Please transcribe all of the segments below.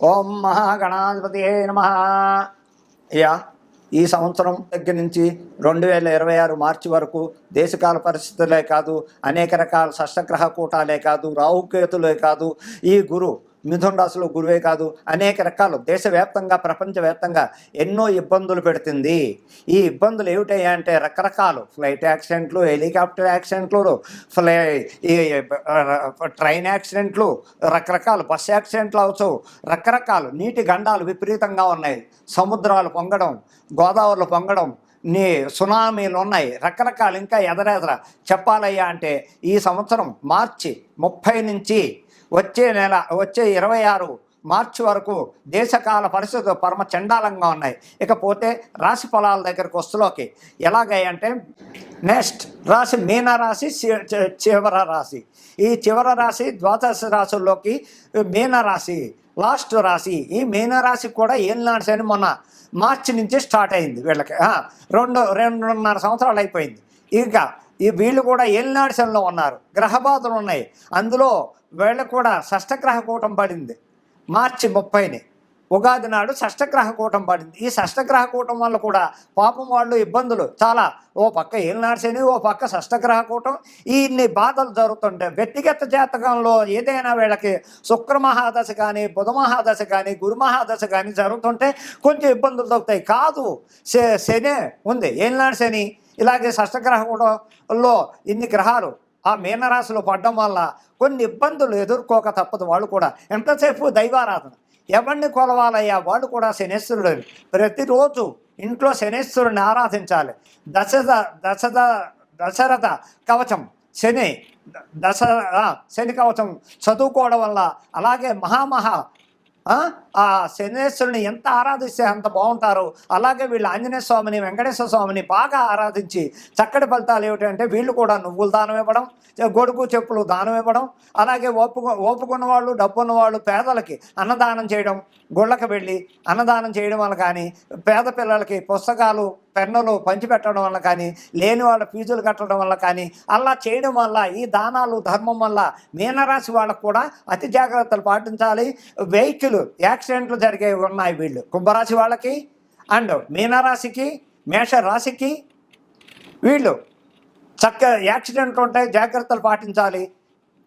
ఓం మహాగణాధిపతి నమ. అయ్యా ఈ సంవత్సరం దగ్గర నుంచి రెండు వేల ఇరవై ఆరు మార్చి వరకు దేశకాల పరిస్థితులే కాదు అనేక రకాల షష్టగ్రహ కూటాలే కాదు రాహుకేతులే కాదు ఈ గురు మిథున రాశిలో గురువే కాదు అనేక రకాలు దేశవ్యాప్తంగా ప్రపంచవ్యాప్తంగా ఎన్నో ఇబ్బందులు పెడుతుంది. ఈ ఇబ్బందులు ఏమిటయ్యా అంటే రకరకాలు. ఫ్లైట్ యాక్సిడెంట్లు హెలికాప్టర్ యాక్సిడెంట్లు ఫ్లై ఈ ట్రైన్ యాక్సిడెంట్లు రకరకాలు బస్ యాక్సిడెంట్లు అవచ్చు. రకరకాలు. నీటి గండాలు విపరీతంగా ఉన్నాయి. సముద్రాలు పొంగడం గోదావరిలో పొంగడం నీ సునామీలు ఉన్నాయి. రకరకాలు ఇంకా ఎదరెదర. చెప్పాలయ్యా అంటే ఈ సంవత్సరం మార్చి ముప్పై నుంచి వచ్చే నెల వచ్చే ఇరవై ఆరు మార్చి వరకు దేశకాల పరిస్థితులు పరమ చండాలంగా ఉన్నాయి. ఇకపోతే రాశి ఫలాల దగ్గరకు వస్తులోకి ఎలాగంటే నెక్స్ట్ రాశి మీన రాశి చివర రాశి. ఈ చివర రాశి ద్వాదశ రాశుల్లోకి మీన రాశి లాస్ట్ రాశి. ఈ మీన రాశి కూడా ఏం అని మొన్న మార్చి నుంచి స్టార్ట్ అయింది వీళ్ళకి. రెండు రెండున్నర సంవత్సరాలు అయిపోయింది. ఇక ఈ వీళ్ళు కూడా ఏలినాడిసంలో ఉన్నారు. గ్రహబాధలు ఉన్నాయి. అందులో వీళ్ళ కూడా షష్టగ్రహ కూటం పడింది. మార్చి ముప్పైని. ఉగాది నాడు షష్టగ్రహ కూటం పడింది. ఈ షష్టగ్రహ కూటం వల్ల కూడా పాపం వాళ్ళు ఇబ్బందులు చాలా. ఓ పక్క ఏలినాడిసని ఓ పక్క షష్టగ్రహ కూటం ఇన్ని బాధలు జరుగుతుంటాయి వ్యక్తిగత జాతకంలో ఏదైనా వీళ్ళకి శుక్ర మహాదశ కానీ బుధ మహాదశ కానీ గురు మహాదశ కానీ జరుగుతుంటే కొంచెం ఇబ్బందులు దొరుకుతాయి కాదు శని శనే ఉంది ఏలినాడు శని. ఇలాగే షష్టగ్రహ కూటంలో ఇన్ని గ్రహాలు ఆ మీనరాశిలో పడడం వల్ల కొన్ని ఇబ్బందులు ఎదుర్కోక తప్పదు వాళ్ళు కూడా. ఎంతసేపు దైవారాధన? ఎవరిని కొలవాలయ్యా? వాళ్ళు కూడా శనేశ్వరుడు. ప్రతిరోజు ఇంట్లో శనేశ్వరుని ఆరాధించాలి. దశద దశద దశరథ కవచం శని దశ శని కవచం చదువుకోవడం వల్ల అలాగే మహామహా ఆ, శనేశ్వరుని ఎంత ఆరాధిస్తే అంత బాగుంటారు. అలాగే వీళ్ళు ఆంజనేయ స్వామిని వెంకటేశ్వర స్వామిని బాగా ఆరాధించి చక్కటి ఫలితాలు ఏమిటంటే వీళ్ళు కూడా నువ్వులు దానం ఇవ్వడం గొడుగు చెప్పులు దానం ఇవ్వడం అలాగే ఓపుకు ఓపుకున్న వాళ్ళు డబ్బున్న వాళ్ళు పేదలకి అన్నదానం చేయడం గుళ్ళకి వెళ్ళి అన్నదానం చేయడం వల్ల కానీ పేద పిల్లలకి పుస్తకాలు పెన్నులు పంచిపెట్టడం వల్ల కానీ లేని వాళ్ళ ఫీజులు కట్టడం వల్ల కానీ అలా చేయడం వల్ల ఈ దానాలు ధర్మం వల్ల మీనరాశి వాళ్ళకు కూడా అతి జాగ్రత్తలు పాటించాలి. వెహికల్ యాక్సిడెంట్లు జరిగే ఉన్నాయి వీళ్ళు. కుంభరాశి వాళ్ళకి అండ్ మీనరాశికి మేషరాశికి వీళ్ళు చక్క యాక్సిడెంట్లు ఉంటాయి జాగ్రత్తలు పాటించాలి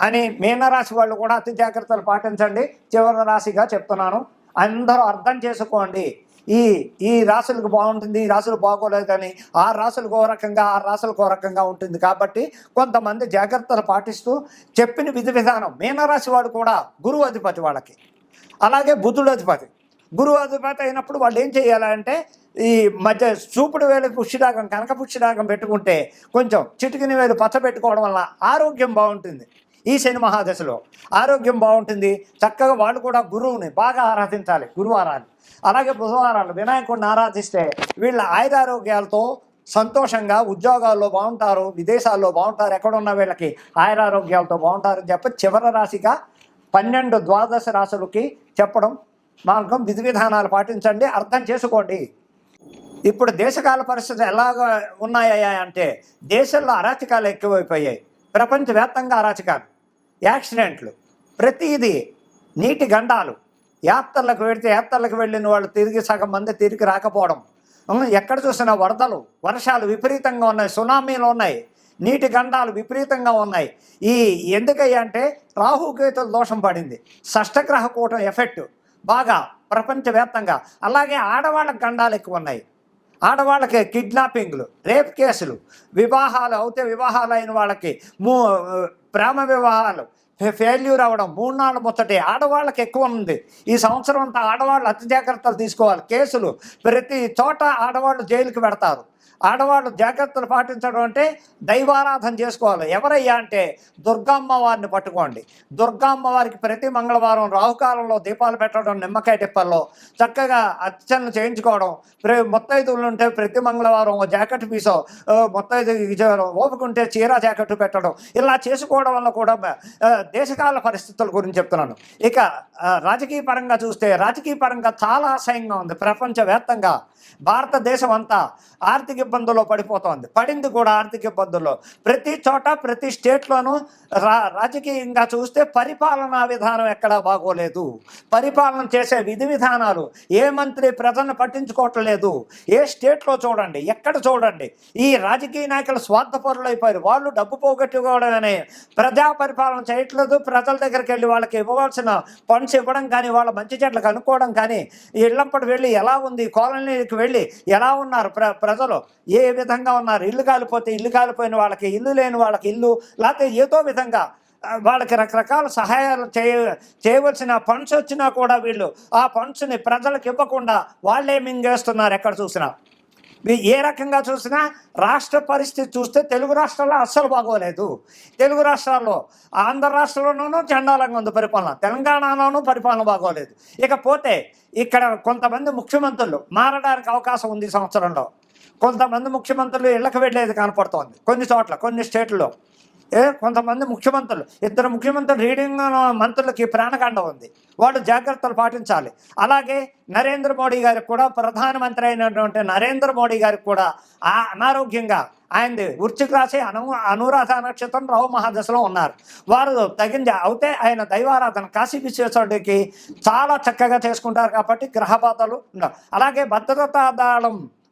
అని మీనరాశి వాళ్ళు కూడా అతి జాగ్రత్తలు పాటించండి. చివరి రాశిగా చెప్తున్నాను. అందరూ అర్థం చేసుకోండి. ఈ ఈ రాశులకు బాగుంటుంది ఈ రాశులు బాగోలేదు కానీ ఆ రాశులకు ఓ రకంగా ఆ రాశులకు ఓ రకంగా ఉంటుంది కాబట్టి కొంతమంది జాగ్రత్తలు పాటిస్తూ చెప్పిన విధి విధానం మీనరాశి వాడు కూడా గురువు అధిపతి వాళ్ళకి. అలాగే బుధుడు అధిపతి. గురువు అధిపతి అయినప్పుడు వాళ్ళు ఏం చేయాలంటే ఈ మధ్య చూపుడు వేలు పుష్టిరాగం కనక పుష్టిరాగం పెట్టుకుంటే కొంచెం చిటికిన వేలు పచ్చ పెట్టుకోవడం వల్ల ఆరోగ్యం బాగుంటుంది ఈ శని మహాదశలో. ఆరోగ్యం బాగుంటుంది. చక్కగా వాళ్ళు కూడా గురువుని బాగా ఆరాధించాలి గురువారాలు అలాగే బుధవారాలు వినాయకుడిని ఆరాధిస్తే వీళ్ళ ఆయురారోగ్యాలతో సంతోషంగా ఉద్యోగాల్లో బాగుంటారు విదేశాల్లో బాగుంటారు ఎక్కడున్న వీళ్ళకి ఆయురారోగ్యాలతో బాగుంటారని చెప్పి చివరి రాశిగా పన్నెండు ద్వాదశ రాశులకి చెప్పడం మార్గం విధి విధానాలు పాటించండి అర్థం చేసుకోండి. ఇప్పుడు దేశకాల పరిస్థితులు ఎలాగ ఉన్నాయా అంటే దేశంలో అరాచకాలు ఎక్కువైపోయాయి. ప్రపంచవ్యాప్తంగా అరాచకాలు యాక్సిడెంట్లు. ప్రతిదీ నీటి గండాలు. యాత్రలకు వెళితే యాత్రలకు వెళ్ళిన వాళ్ళు తిరిగి సగం మంది తిరిగి రాకపోవడం. ఎక్కడ చూసినా వరదలు వర్షాలు విపరీతంగా ఉన్నాయి సునామీలు ఉన్నాయి. నీటి గండాలు విపరీతంగా ఉన్నాయి. ఈ ఎందుకయ్యా అంటే రాహుకేతుల దోషం పడింది. షష్టగ్రహ కూటం ఎఫెక్ట్ బాగా ప్రపంచవ్యాప్తంగా. అలాగే ఆడవాళ్ళకి గండాలు ఎక్కువ ఉన్నాయి ఆడవాళ్ళకి కిడ్నాపింగ్లు రేప్ కేసులు వివాహాలు అవుతే వివాహాలు అయిన వాళ్ళకి మూ ప్రేమ వివాహాలు ఫెయిల్యూర్ అవ్వడం మూడు నాలుగు ముచ్చటి ఆడవాళ్ళకి ఎక్కువ ఉంది ఈ సంవత్సరం అంతా ఆడవాళ్ళు అతి జాగ్రత్తలు తీసుకోవాలి. కేసులు ప్రతి చోట ఆడవాళ్ళు జైలుకి పెడతారు. ఆడవాళ్ళు జాగ్రత్తలు పాటించడం అంటే దైవారాధన చేసుకోవాలి. ఎవరయ్యా అంటే దుర్గమ్మ వారిని పట్టుకోండి. దుర్గమ్మ వారికి ప్రతి మంగళవారం రాహుకాలంలో దీపాలు పెట్టడం నిమ్మకాయ టిప్పల్లో చక్కగా అర్చనలు చేయించుకోవడం ప్ర మొత్తైదువులు ఉంటే ప్రతి మంగళవారం ఓ జాకెట్ పీసో మొత్తైదు ఓపుకుంటే చీర జాకెట్ పెట్టడం ఇలా చేసుకోవడం వల్ల కూడా దేశకాల పరిస్థితుల గురించి చెప్తున్నాను. ఇక రాజకీయ పరంగా చూస్తే రాజకీయ పరంగా చాలా అసహ్యంగా ఉంది ప్రపంచవ్యాప్తంగా. భారతదేశం అంతా ఆర్థిక ఇబ్బందుల్లో పడిపోతోంది. పడింది కూడా ఆర్థిక ఇబ్బందుల్లో. ప్రతి చోట ప్రతి స్టేట్లోనూ రా రాజకీయంగా చూస్తే పరిపాలనా విధానం ఎక్కడా బాగోలేదు. పరిపాలన చేసే విధి విధానాలు ఏ మంత్రి ప్రజలను పట్టించుకోవట్లేదు ఏ స్టేట్లో చూడండి ఎక్కడ చూడండి ఈ రాజకీయ నాయకులు స్వార్థపరులు అయిపోయారు వాళ్ళు డబ్బు పోగొట్టుకోవడమనే ప్రజా పరిపాలన చేయట్లేదు. ప్రజల దగ్గరికి వెళ్ళి వాళ్ళకి ఇవ్వవలసిన ఫండ్స్ ఇవ్వడం కానీ వాళ్ళ మంచి చెట్లు కనుక్కోవడం కానీ ఇళ్ళంపటి వెళ్ళి ఎలా ఉంది కాలనీకి వెళ్ళి ఎలా ఉన్నారు ప్ర ప్రజలు? ఏ విధంగా ఉన్నారు ఇల్లు కాలిపోతే ఇల్లు కాలిపోయిన వాళ్ళకి ఇల్లు లేని వాళ్ళకి ఇల్లు లేకపోతే ఏదో విధంగా వాళ్ళకి రకరకాల సహాయాలు చేయ చేయవలసిన ఫండ్స్ వచ్చినా కూడా వీళ్ళు ఆ ఫండ్స్ని ప్రజలకు ఇవ్వకుండా వాళ్ళే మింగేస్తున్నారు ఎక్కడ చూసినా. ఏ రకంగా చూసినా రాష్ట్ర పరిస్థితి చూస్తే తెలుగు రాష్ట్రాల్లో అస్సలు బాగోలేదు. తెలుగు రాష్ట్రాల్లో ఆంధ్ర రాష్ట్రంలోనూ చండాలంగా ఉంది పరిపాలన తెలంగాణలోనూ పరిపాలన బాగోలేదు. ఇకపోతే ఇక్కడ కొంతమంది ముఖ్యమంత్రులు మారడానికి అవకాశం ఉంది సంవత్సరంలో. కొంతమంది ముఖ్యమంత్రులు ఇళ్ళకి వెళ్ళేది కనపడుతోంది. కొన్ని చోట్ల కొన్ని స్టేట్లలో. ఏ కొంతమంది ముఖ్యమంత్రులు ఇద్దరు ముఖ్యమంత్రులు రీడింగ్ మంత్రులకి ప్రాణకాండ ఉంది. వాళ్ళు జాగ్రత్తలు పాటించాలి. అలాగే నరేంద్ర మోడీ గారికి కూడా ప్రధానమంత్రి అయినటువంటి నరేంద్ర మోడీ గారికి కూడా ఆ అనారోగ్యంగా ఆయనది వృశ్చిక రాశి అను అనురాధ నక్షత్రం రావు మహాదశలో ఉన్నారు. వారు తగిన అవుతే ఆయన దైవారాధన కాశీ విశ్వేశ్వరుడికి చాలా చక్కగా చేసుకుంటారు కాబట్టి గ్రహబాధలు ఉండవు అలాగే భద్రతా దళం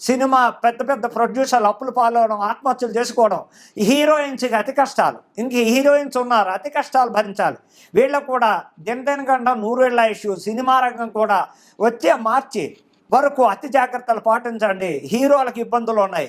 సినిమా పెద్ద పెద్ద ప్రొడ్యూసర్లు అప్పులు పాలవడం ఆత్మహత్యలు చేసుకోవడం హీరోయిన్స్కి అతి కష్టాలు. ఇంక హీరోయిన్స్ ఉన్నారు అతి కష్టాలు భరించాలి. వీళ్ళకు కూడా దినదిన గంట నూరేళ్ళ ఇష్యూ సినిమా రంగం కూడా వచ్చే మార్చి వరకు అతి జాగ్రత్తలు పాటించండి. హీరోలకు ఇబ్బందులు ఉన్నాయి.